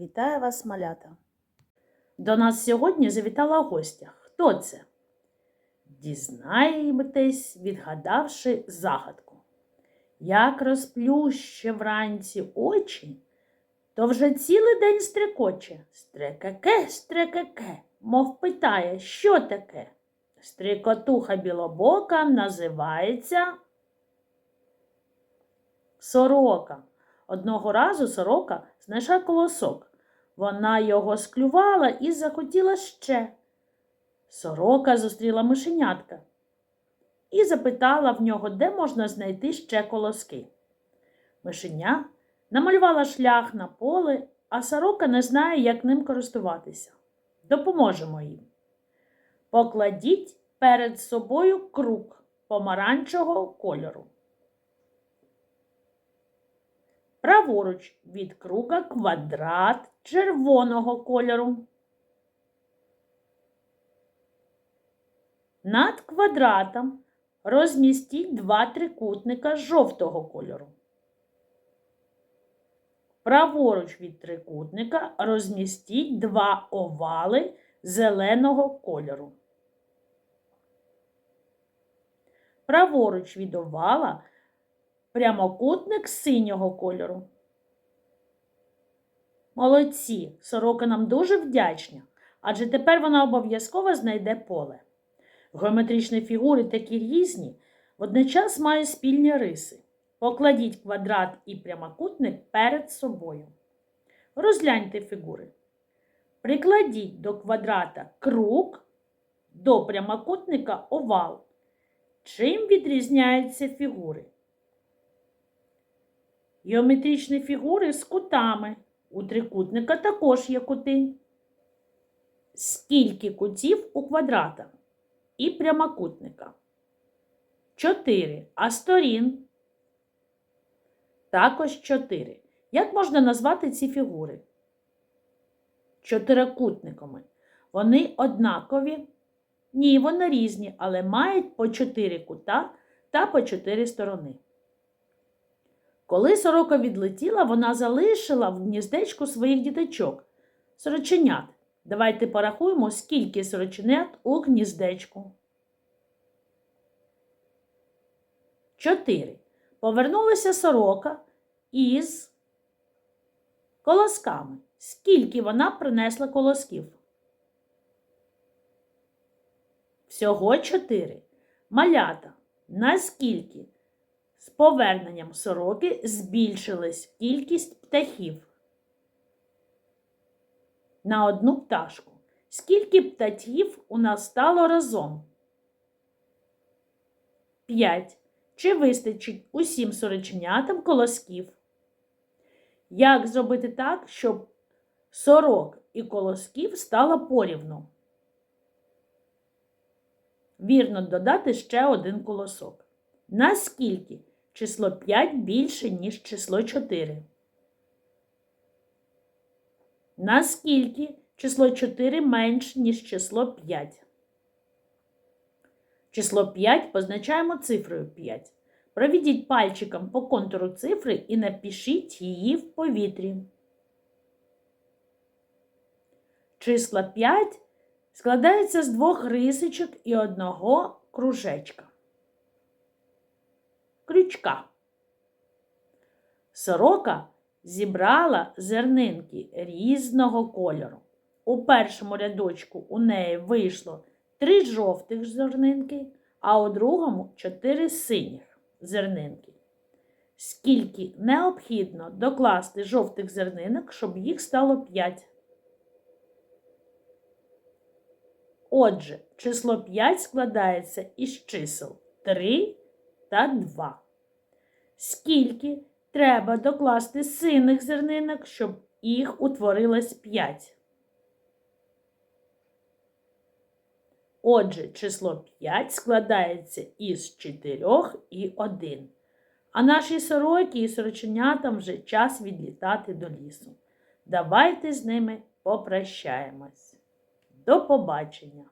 Вітаю вас, малята! До нас сьогодні завітала гостя. Хто це? Дізнаєтесь, відгадавши загадку. Як розплюще вранці очі, то вже цілий день стрекоче. Стрекаке, стрекаке, мов питає, що таке? Стрікотуха білобока називається сорока. Одного разу сорока знайшла колосок. Вона його склювала і захотіла ще. Сорока зустріла мишенятка і запитала в нього, де можна знайти ще колоски. Мишеня намалювала шлях на поле, а сорока не знає, як ним користуватися. Допоможемо їм. Покладіть перед собою круг помаранчевого кольору. Праворуч від круга квадрат червоного кольору. Над квадратом розмістіть два трикутника жовтого кольору. Праворуч від трикутника розмістіть два овали зеленого кольору. Праворуч від овала прямокутник синього кольору. Молодці, сорока нам дуже вдячна, адже тепер вона обов'язково знайде поле. Геометричні фігури такі різні, водночас мають спільні риси. Покладіть квадрат і прямокутник перед собою. Розгляньте фігури. Прикладіть до квадрата круг, до прямокутника овал. Чим відрізняються фігури? Геометричні фігури з кутами. У трикутника також є кути. Скільки кутів у квадрата і прямокутника? Чотири. А сторін? Також чотири. Як можна назвати ці фігури? Чотирикутниками. Вони однакові? Ні, вони різні, але мають по чотири кута та по чотири сторони. Коли сорока відлетіла, вона залишила в гніздечку своїх діточок, сороченят. Давайте порахуємо, скільки сороченят у гніздечку. Чотири. Повернулася сорока із колосками. Скільки вона принесла колосків? Всього чотири. Малята. Наскільки? З поверненням сороки збільшилась кількість птахів на одну пташку. Скільки птахів у нас стало разом? П'ять. Чи вистачить усім сороченятам колосків? Як зробити так, щоб сорок і колосків стало порівну? Вірно додати ще один колосок. Наскільки число 5 більше, ніж число 4? Наскільки число 4 менше, ніж число 5? Число 5 позначаємо цифрою 5. Проведіть пальчиком по контуру цифри і напишіть її в повітрі. Числа 5 складаються з двох рисочок і одного кружечка. Крючка. Сорока зібрала зернинки різного кольору. У першому рядочку у неї вийшло три жовтих зернинки, а у другому чотири синіх зернинки. Скільки необхідно докласти жовтих зернинок, щоб їх стало 5. Отже, число 5 складається із чисел 3 та 2. Скільки треба докласти синих зернинок, щоб їх утворилось 5? Отже, число 5 складається із 4 і 1. А нашій сороки і сороченятам вже час відлітати до лісу. Давайте з ними попрощаємось. До побачення!